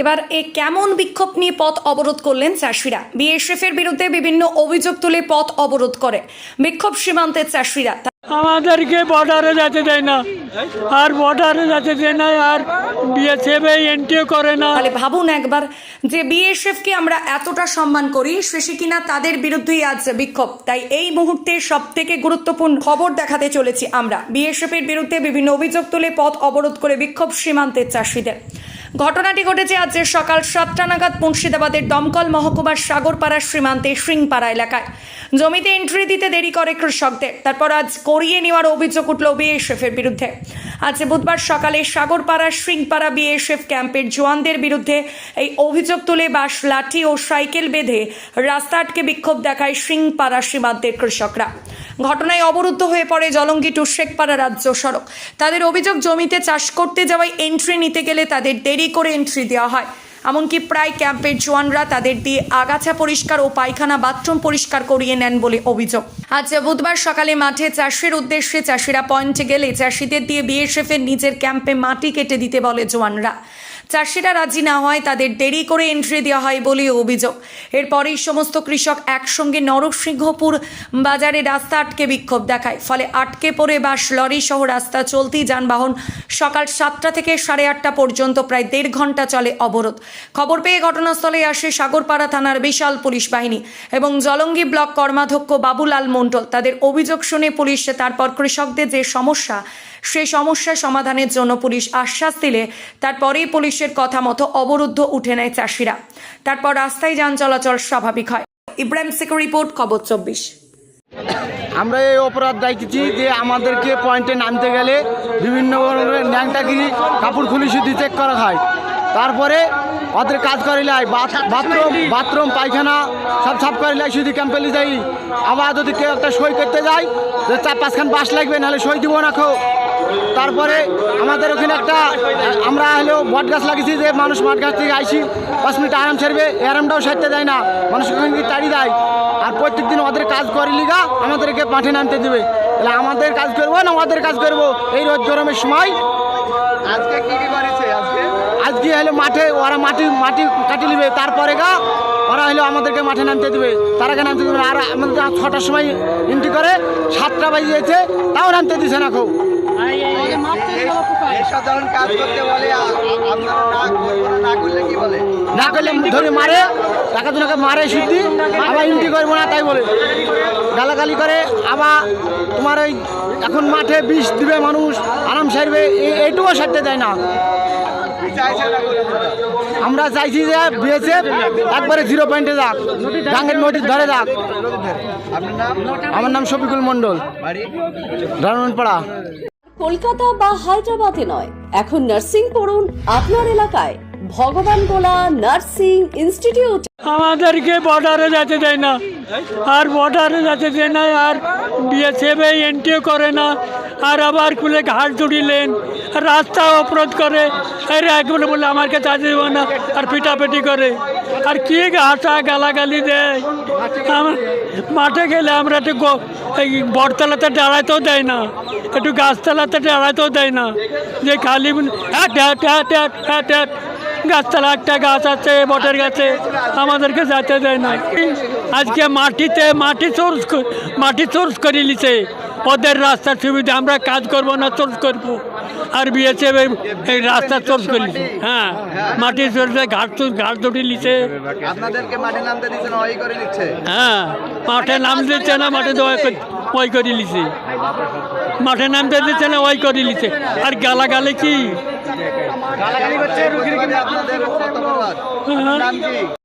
এবার এ কেমন বিক্ষোভ নিয়ে পথ অবরোধ করলেন চাষিরা? বিএসএফ এর বিরুদ্ধে বিভিন্ন অভিযোগ তুলে পথ অবরোধ করে। বিক্ষোভ সীমান্তের চাষিরা আমাদেরকে বর্ডারে যেতে দেয় না। আর বর্ডারে যেতে দেয় না আর বিএসএফ এন্ট্রিও করে না। তাহলে ভাবুন একবার যে বিএসএফ কে আমরা এতটা সম্মান করি শেষে কিনা তাদের বিরুদ্ধেই আজ বিক্ষোভ। তাই এই মুহূর্তে সব থেকে গুরুত্বপূর্ণ খবর দেখাতে চলেছি আমরা। বিএসএফ এর বিরুদ্ধে বিভিন্ন অভিযোগ তুলে পথ অবরোধ করে বিক্ষোভ সীমান্তের চাষিদের। ঘটনাটি ঘটেছে আজ সকাল সাতটা নাগাদ মুর্শিদাবাদের দমকল মহকুমার সাগরপাড়া সীমান্তে সিংপাড়া এলাকায়। জমিতে এন্ট্রি দিতে দেরি করে কৃষকদের। তারপর আজ করিয়ে নেওয়ার অভিযোগ উঠল বিএসএফ এর বিরুদ্ধে। আজ বুধবার সকালে সাগরপাড়া সিংপাড়া বিএসএফ ক্যাম্পের জওয়ানদের বিরুদ্ধে এই অভিযোগ তুলে বাস, লাঠি ও সাইকেল বেঁধে রাস্তা আটকে বিক্ষোভ দেখায় সিংপাড়া সীমান্তের কৃষকরা। ঘটনায় অবরুদ্ধ হয়ে পড়ে জলঙ্গি টু শেখপাড়া রাজ্য সড়ক। তাদের অভিযোগ, জমিতে চাষ করতে যাওয়ায় এন্ট্রি নিতে গেলে তাদের দেরি করে এন্ট্রি দেওয়া হয়। এমনকি প্রায় ক্যাম্পের জওয়ানরা তাদের দিয়ে আগাছা পরিষ্কার ও পায়খানা বাথরুম পরিষ্কার করিয়ে নেন বলে অভিযোগ। আজ বুধবার সকালে মাঠে চাষের উদ্দেশ্যে চাষিরা পয়েন্টে গেলে চাষিদের দিয়ে বিএসএফ এর নিজের ক্যাম্পে মাটি কেটে দিতে বলে জওয়ানরা। চাষিরা রাজি না হয়, তাদের দেরি করে এন্ট্রি দেওয়া হয় বলে অভিযোগ। এরপরেই সমস্ত কৃষক একসঙ্গে নরসিংহপুর বাজারে রাস্তা আটকে বিক্ষোভ দেখায়। ফলে আটকে পড়ে বাস, লরি সহ রাস্তা চলতি যানবাহন সকাল সাতটা থেকে সাড়ে আটটা পর্যন্ত প্রায় দেড় ঘণ্টা চলে অবরোধ। খবর পেয়ে ঘটনাস্থলে আসে সাগরপাড়া থানার বিশাল পুলিশ বাহিনী এবং জলঙ্গি ব্লক কর্মাধ্যক্ষ বাবুলাল মণ্ডল। তাদের অভিযোগ শুনে পুলিশ, তারপর কৃষকদের যে সমস্যা, সেই সমস্যা সমাধানের জন্য পুলিশ আশ্বাস দিলে, তারপরেই পুলিশের কথা মতো অবরুদ্ধ উঠে নেয় চাষিরা। তারপর রাস্তায় যান চলাচল স্বাভাবিক হয়। ইব্রাহিম সিকো রিপোর্ট, খবর চব্বিশ। আমরা এই অপরাধ দেখেছি যে আমাদেরকে পয়েন্টে নামতে গেলে বিভিন্ন ধরনের ন্যাংটাগিরি, কাপড় খুলি শুধু চেক করা হয়। তারপরে ওদের কাজ করিলাই বাথরুম বাথরুম, পায়খানা, সব সাফ করিলাই শুধু ক্যাম্পেলি যাই। আবার যদি কেউ একটা সই করতে যায়, যে চার পাঁচখান বাস লাগবে, নাহলে সই দিব না খো তারপরে আমাদের ওখানে একটা আমরা হলো বট গাছ লাগিয়েছি যে মানুষ বট গাছ থেকে আইসি পাঁচ মিনিট আরাম ছাড়বে আরামটাও সারতে দেয় না। মানুষ ওখানে গিয়ে তাড়ি দেয়। আর প্রত্যেক দিন ওদের কাজ করে লিগা আমাদেরকে মাঠে নামতে দেবে। তাহলে আমাদের কাজ করব না ওদের কাজ করব? এই রোদ গরমের সময়। আজকে কি কি করেছে আজকে? আজকে হলো মাঠে ওরা মাটি মাটি কাটি নেবে। তারপরে গা ওরা হলো আমাদেরকে মাঠে নামতে দেবে। তার আগে নামতে দেবে। আর আমাদের ছটার সময় এন্ট্রি করে সাতটা বাজে বাজিয়েছে তাও নামতে দিছে না খুব সাধারণ কাজ করতে বলে আ- আ- আপনারা না করলে- কি বলে? না করলে ধরে মারে টাকা দুটাকে মারে শুদ্ধি আবার এন্ট্রি করব না তাই বলে। গালাগালি করে আবার তোমার ওই এখন মাঠে বিষ দিবে মানুষ আরাম সারবে এই- এইটুকু সারতে দেয় না? আমরা চাইছি যে বিএসএফ একবারে জিরো পয়েন্টে যাক গাঙ্গের নদীর ধরে যাক। আমার নাম শফিকুল মণ্ডল। ধর্মনপাড়া কলকাতা বা হায়দ্রাবাদে নয়। এখন নার্সিং পড়ুন আপনার এলাকায়। ভগবান গোলা নার্সিং ইনস্টিটিউট আমাদেরকে বর্ডারে যেতে দেয় না। আর বর্ডারে যেতে দেয় না, আর বিএসএফ এন্ট্রিও করে না। আর আবার খুলে ঘাট জুড়িলেন রাস্তা অবরোধ করে। আরে একবার বলে, আমার কাছে আসতে দেবো না। আর পিটাপিটি করে। আর কি হাসা গালাগালি দেয়? মাঠে গেলে আমরা একটু বটতলাতে দাঁড়াতেও দেয় না। একটু গাছতলাতে দাঁড়াতেও দেয় না। যে খালি হ্যাট হ্যাট হ্যাট হ্যাট হ্যাট হ্যাট গাছতলা একটা গাছ আছে, বটের গাছে। আমাদেরকে যেতে দেয় না। আজকে মাটিতে মাটি সোর্স মাটি সোর্স করে নিছে। ওদের রাস্তার সুবিধা, আমরা কাজ করব না সোর্স করব। আর বিয়েছে এই রাস্তা সোর্স করে হ্যাঁ মাটি সোর্স ঘাট ঘাট দুটি নিছে। আপনাদেরকে মাঠে নামতে দিচ্ছে না ওই করে নিচ্ছে? হ্যাঁ মাঠে নাম দিচ্ছে না মাঠে ওই করে- নিছে। মাঠে নামতে দিচ্ছে না ওই করে নিছে। আর গালাগালি কি? হ্যাঁ। কি?